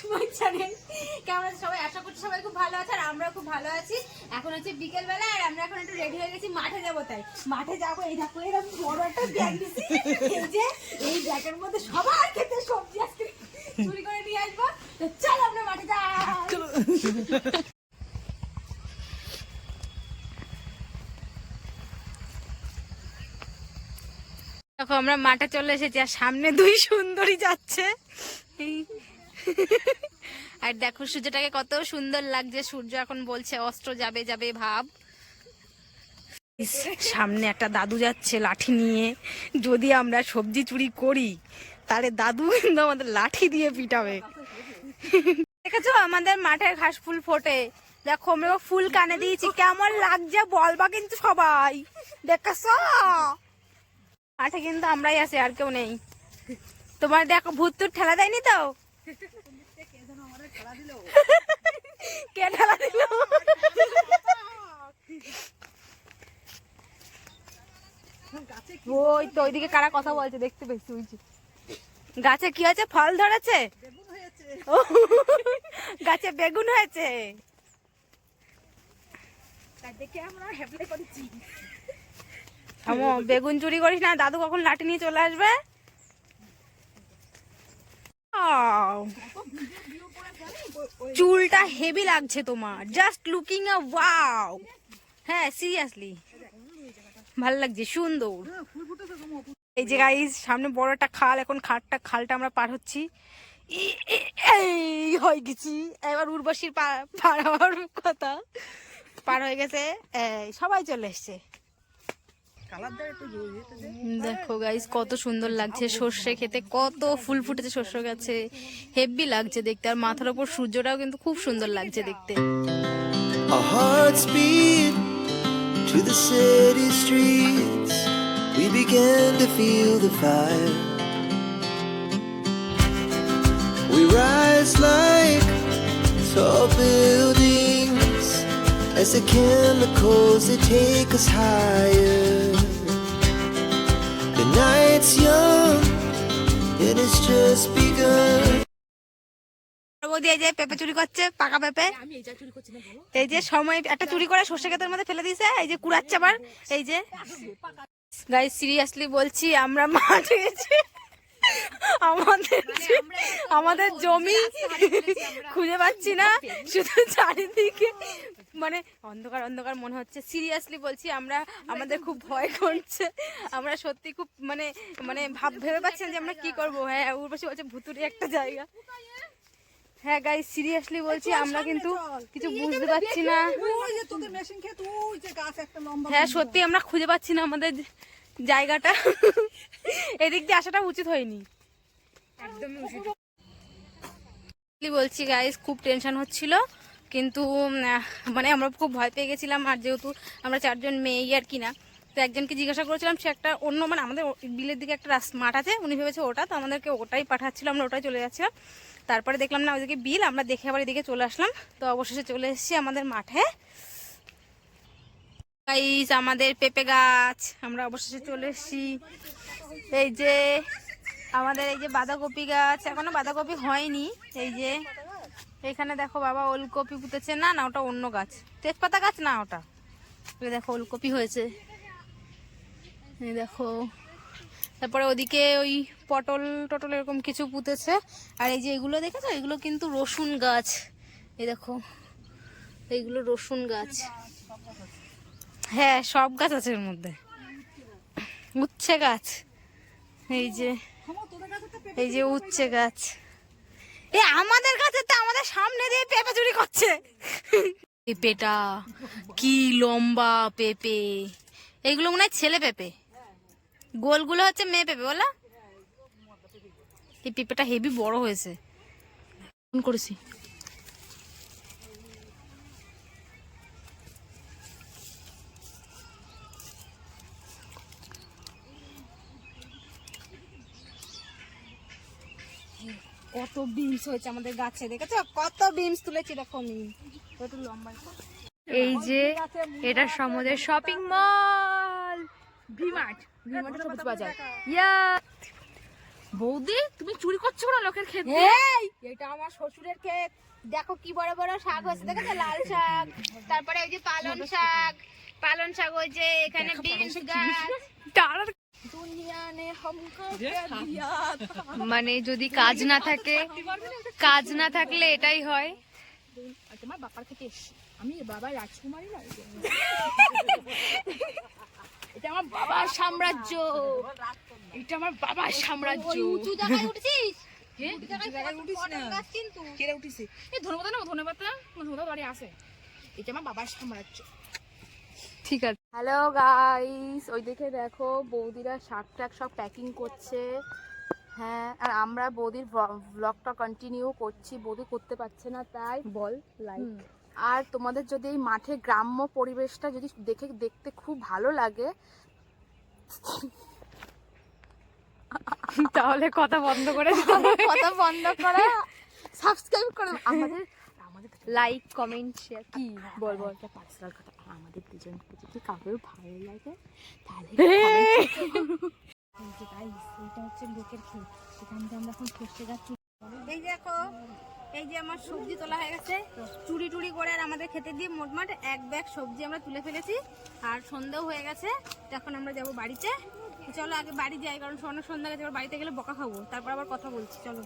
সবাই? আশা করছি সবাই খুব ভালো আছে আর খুব ভালো আছি। এখন হচ্ছে আর আমরা এখন রেডি হয়ে গেছি, মাঠে যাব তাই। মাঠে যাব, এই দেখো বড় একটা ব্যাগ এই ব্যাগের মধ্যে সবার সবজি চুরি করে নিয়ে আসব। তো চলো আমরা মাঠে দেখো, আমরা মাঠে চলে এসেছি আর সামনে দুই সুন্দরী যাচ্ছে। আর দেখো সূর্যটাকে কত সুন্দর লাগছে। সূর্য এখন বলছে, অস্ত্র যাবে যাবে ভাব। সামনে একটা দাদু যাচ্ছে লাঠি নিয়ে। যদি আমরা সবজি চুরি করি, তাহলে দাদু কিন্তু আমাদের লাঠি দিয়ে পিটাবে। দেখেছ আমাদের মাঠের ঘাস ফুল ফোটে। দেখো আমরা ফুল কানে দিয়েছি, কেমন লাগছে বলবা কিন্তু সবাই। দেখেছ? মাঠে কিন্তু আমরাই আছি, আর কেউ নেই। তোমার দেখো ভূত ঠেলা দেয়নি তো? ওই তো ওইদিকে কারা কথা বলছে? দেখতে পেয়েছি গাছে কি হয়েছে? ফল ধরেছে? গাছে বেগুন হয়েছে? বেগুন চুরি করিস না, দাদু কখন লাঠি নিয়ে চলে আসবে। চুলটা হেভি লাগছে তোমার। জাস্ট লুকিং আ ওয়াও হ্যাঁ সিরিয়াসলি ভালো লাগছে, সুন্দর। এই যে গাইজ সামনে বড় একটা খাল, এখন খাটটা, খালটা আমরা পার হচ্ছি। এই হয়ে গেছি। এবার উর্বশীর পার হওয়ার কথা। পার হয়ে গেছে। সবাই চলে এসছে। দেখো গাইস কত সুন্দর লাগছে সর্ষে খেতে কত ফুল ফুটেছে সর্ষে গাছে। হেভি লাগছে দেখতে আর মাথার উপর সূর্যটাও কিন্তু খুব সুন্দর লাগছে দেখতে। As the chemicals that take us higher. বৌদি এই যে পেঁপে চুরি করছে পাকা পেঁপে। এই যে সময় একটা চুরি করে সর্ষে ক্ষেতের মধ্যে ফেলে দিয়েছে এই যে কুড়াচ্ছে আবার এই যে। গাই সিরিয়াসলি বলছি আমরা মা গেছি। আমাদের আমাদের জমি খুঁজে পাচ্ছি না। শুধু চারিদিকে মানে অন্ধকার অন্ধকার মনে হচ্ছে। সিরিয়াসলি বলছি আমরা আমাদের খুব ভয় করছে। আমরা সত্যি খুব মানে মানে ভাব ভেবে পাচ্ছি না যে আমরা কি করব। হ্যাঁ উর্বশী বলছে ভুতুরি একটা জায়গা। হ্যাঁ গাই সিরিয়াসলি বলছি আমরা কিন্তু কিছু বুঝতে পারছি না। হ্যাঁ সত্যি আমরা খুঁজে পাচ্ছি না আমাদের জায়গাটা। এদিক দিয়ে আসাটা উচিত হয়নি। একদমই উচিত। বলছি গাইস খুব টেনশন হচ্ছিল। কিন্তু মানে আমরা খুব ভয় পেয়ে গেছিলাম। আর যেহেতু আমরা চারজন মেয়ে আর কি না তো একজনকে জিজ্ঞাসা করেছিলাম সে একটা অন্য মানে আমাদের বিলের দিকে একটা মাঠ আছে উনি ভেবেছে ওটা তো আমাদেরকে ওটাই পাঠাচ্ছিল আমরা ওটাই চলে যাচ্ছিলাম। তারপরে দেখলাম না ওইদিকে বিল আমরা দেখে আবার এদিকে চলে আসলাম। তো অবশেষে চলে এসেছি আমাদের মাঠে। গাইস আমাদের পেঁপে গাছ, আমরা অবশেষে চলে এসেছি। এই যে আমাদের এই যে বাঁধাকপি গাছ, এখনও বাঁধাকপি হয়নি। এই যে এখানে দেখো বাবা ওলকপি পুঁতেছে। না না, ওটা অন্য গাছ। তেজপাতা গাছ? না, ওটা। দেখো ওলকপি হয়েছে। দেখো। তারপরে ওদিকে ওই পটল টটল এরকম কিছু পুঁতেছে। আর এই যে এগুলো দেখেছ? এগুলো কিন্তু রসুন গাছ। এই দেখো, এইগুলো রসুন গাছ। হ্যাঁ সব গাছ আছে এর মধ্যে। উচ্ছে গাছ। এই যে এই যে উচ্ছে গাছ। এ, আমাদের গাছে তো আমাদের সামনে দিয়ে পেঁপে চুরি করছে। পেঁপেটা কি লম্বা পেঁপে। এইগুলো মনে হয় ছেলে পেঁপে। গোলগুলো হচ্ছে মেয়ে পেঁপে, বলা। এই পেঁপেটা হেভি বড় হয়েছে। ফোন করেছি। কত বিমস হয়েছে আমাদের গাছে দেখেছ? কত বিমস তুলেছি আমি। কত লম্বা। এই যে এটা সমুদ্রের শপিং মল ভিমার্ট ভিমার্ট সবুজ বাজার ইয়া বৌদি তুমি চুরি করছ না লোকের ক্ষেত এই এটা আমার শ্বশুরের ক্ষেত। দেখো কি বড় বড় শাক হয়েছে দেখেছ? লাল শাক তারপরে ওই যে পালন শাক। পালন শাক ওই যে এখানে বিনস গাছ। মানে যদি কাজ না থাকে কাজ না থাকলে এটাই হয়। তোমার বাবার থেকে আমি বাবা রাজকুমারী না এটা আমার বাবার সাম্রাজ্য। এটা আমার বাবার সাম্রাজ্য। উঁচু জায়গায় উঠছিস? জায়গায় উঠিস কিন্তু? কেড়ে উঠিছে? এই ধন্যবাদ না ধন্যবাদ না ধন্যবাদ বাড়ি আছে। এটা আমার বাবার সাম্রাজ্য। ঠিক আছে। হ্যালো গাইস ওই দেখে দেখো বৌদিরা শাক টাক সব প্যাকিং করছে। হ্যাঁ আর আমরা বৌদির ব্লগটা কন্টিনিউ করছি। বৌদি করতে পারছে না তাই। বল লাইক আর তোমাদের যদি এই মাঠে গ্রাম্য পরিবেশটা যদি দেখে দেখতে খুব ভালো লাগে তাহলে কথা বন্ধ করে কথা বন্ধ করে সাবস্ক্রাইব করে। আমাদের আমাদের লাইক কমেন্ট শেয়ার কি? বল বল। একটা পার্সোনাল কথা। আমাদের দুজনকে যদি কাউকে ভালো লাগে তাহলে এইটা হচ্ছে লোকের ক্ষেত সেখান থেকে আমরা এখন সর্ষে গাছ এই দেখো এই যে আমার সবজি তোলা হয়ে গেছে। চুরি টুরি করে আর আমাদের খেতে দিয়ে মোটমাট এক ব্যাগ সবজি আমরা তুলে ফেলেছি। আর সন্ধ্যাও হয়ে গেছে এখন আমরা যাব বাড়িতে। চলো আগে বাড়ি যাই কারণ অনেক সন্ধ্যা গেছে বাড়িতে গেলে বকা খাব। তারপর আবার কথা বলছি চলো।